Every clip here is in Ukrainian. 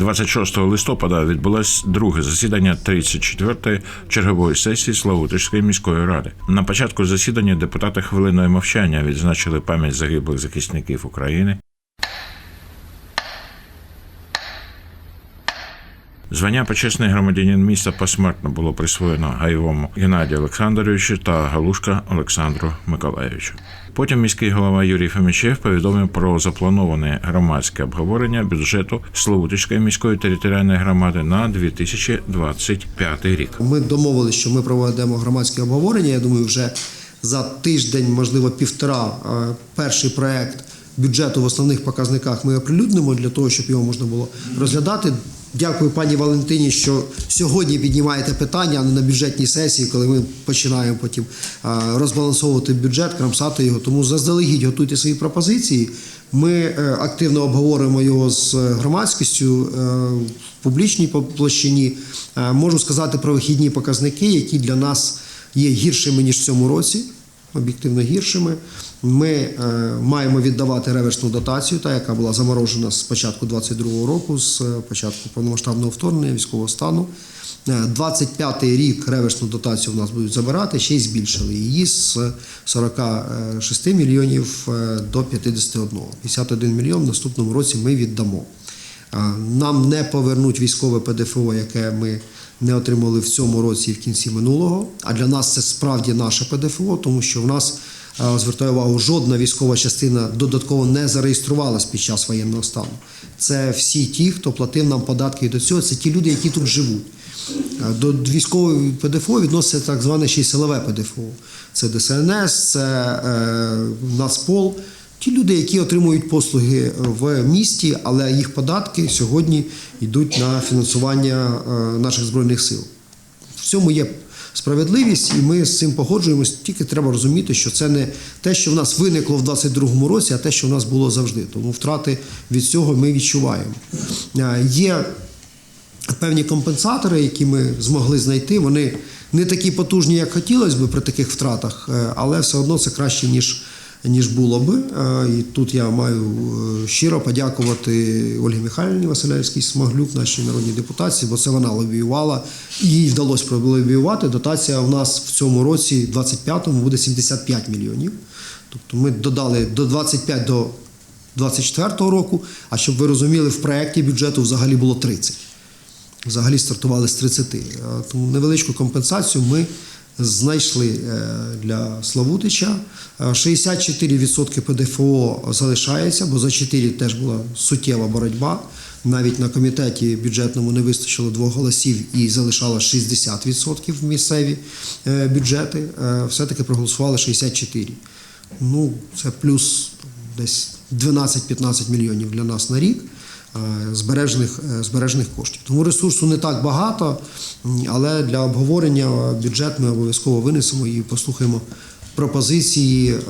26 листопада відбулось друге засідання 34-ї чергової сесії Славутичської міської ради. На початку засідання депутати хвилиною мовчання відзначили пам'ять загиблих захисників України. Звання почесний громадянин міста посмертно було присвоєно Гаєвому Геннадію Олександровичу та Галушка Олександру Миколаєвичу. Потім міський голова Юрій Фемічев повідомив про заплановане громадське обговорення бюджету Славутичської міської територіальної громади на 2025 рік. Ми домовилися, що ми проведемо громадське обговорення. Я думаю, вже за тиждень, можливо, півтора, е, перший проект бюджету в основних показниках ми оприлюднимо для того, щоб його можна було розглядати. Дякую пані Валентині, що сьогодні піднімаєте питання, а не на бюджетній сесії, коли ми починаємо потім е, розбалансовувати бюджет, крамсати його. Тому заздалегідь готуйте свої пропозиції. Ми е, активно обговоримо його з громадськістю е, в публічній площині. Е, Можу сказати про вихідні показники, які для нас є гіршими ніж в цьому році. Об'єктивно гіршими. Ми е, маємо віддавати реверсну дотацію, та яка була заморожена з початку 22-го року, з е, початку повномасштабного вторгнення військового стану. Е, 25-й рік реверсну дотацію в нас будуть забирати, ще й збільшили її з 46 мільйонів е, до 51. 51 мільйон в наступному році ми віддамо. Нам не повернуть військове ПДФО, яке ми не отримали в цьому році і в кінці минулого. А для нас це справді наше ПДФО, тому що в нас звертаю увагу, жодна військова частина додатково не зареєструвалась під час воєнного стану. Це всі ті, хто платив нам податки до цього, це ті люди, які тут живуть. До військового ПДФО відноситься так зване ще й силове ПДФО. Це ДСНС, це е, Нацпол. Ті люди, які отримують послуги в місті, але їх податки сьогодні йдуть на фінансування е, наших збройних сил. В цьому є справедливість, і ми з цим погоджуємось. Тільки треба розуміти, що це не те, що в нас виникло в 22-му році, а те, що в нас було завжди. Тому втрати від цього ми відчуваємо. Е, Є певні компенсатори, які ми змогли знайти. Вони не такі потужні, як хотілося б при таких втратах, е, але все одно це краще, ніж. Ніж було би, і тут я маю е, щиро подякувати Ольгі Михайлівні Василевській Смаглюк, нашій народній депутатці, бо це вона лобіювала, їй вдалося пролобіювати. Дотація у нас в цьому році, 25-му, буде 75 мільйонів. Тобто ми додали до 25 до 24-го року. А щоб ви розуміли, в проєкті бюджету взагалі було 30 взагалі стартували з 30. Е, Тому невеличку компенсацію ми знайшли е, для Славутича. Е, 64% ПДФО залишається, бо за 4 теж була суттєва боротьба. Навіть на комітеті бюджетному не вистачило двох голосів і залишало 60% в місцеві е, бюджети. Е, Все-таки проголосували 64. Ну, це плюс десь 12-15 мільйонів для нас на рік е, збережених, е, збережених коштів. Тому ресурсу не так багато, але для обговорення бюджет ми обов'язково винесемо і послухаємо пропозиції, е,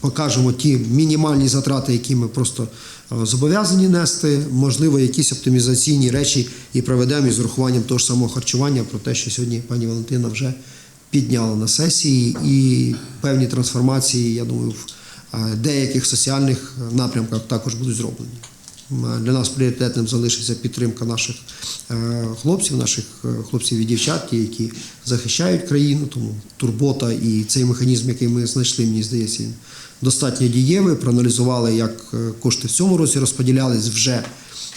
покажемо ті мінімальні затрати, які ми просто е, зобов'язані нести, можливо, якісь оптимізаційні речі і проведемо із урахуванням того ж самого харчування, про те, що сьогодні пані Валентина вже підняла на сесії, і певні трансформації, я думаю, в е, деяких соціальних напрямках також будуть зроблені. Для нас пріоритетним залишиться підтримка наших е, хлопців, наших е, хлопців і дівчат, які захищають країну. Тому турбота і цей механізм, який ми знайшли, мені здається, він достатньо дієвий. Проаналізували, як е, кошти в цьому році розподілялись вже.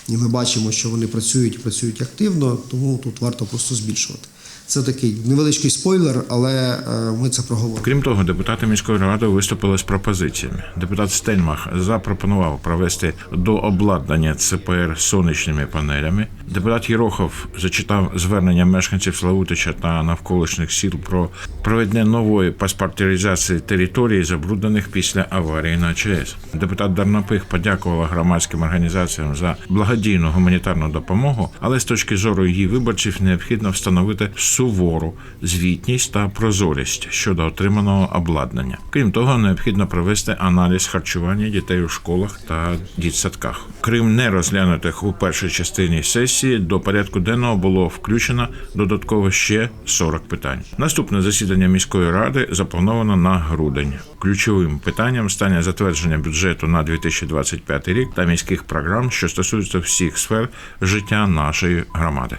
І ми бачимо, що вони працюють і працюють активно, тому тут варто просто збільшувати. Це такий невеличкий спойлер, але е, ми це проговоримо. Крім того, депутати міської ради виступили з пропозиціями. Депутат Стельмах запропонував провести до обладнання ЦПР сонячними панелями. Депутат Єрохов зачитав звернення мешканців Славутича та навколишніх сіл про проведення нової паспортизації території, забруднених після аварії на ЧАЕС. Депутат Дарнопих подякувала громадським організаціям за благодійну гуманітарну допомогу, але з точки зору її виборців необхідно встановити сувору звітність та прозорість щодо отриманого обладнання. Крім того, необхідно провести аналіз харчування дітей у школах та дітсадках. Крім не розглянутих у першій частині сесії, до порядку денного було включено додатково ще 40 питань. Наступне засідання міської ради заплановано на грудень. Ключовим питанням стане затвердження бюджету на 2025 рік та міських програм, що стосуються всіх сфер життя нашої громади.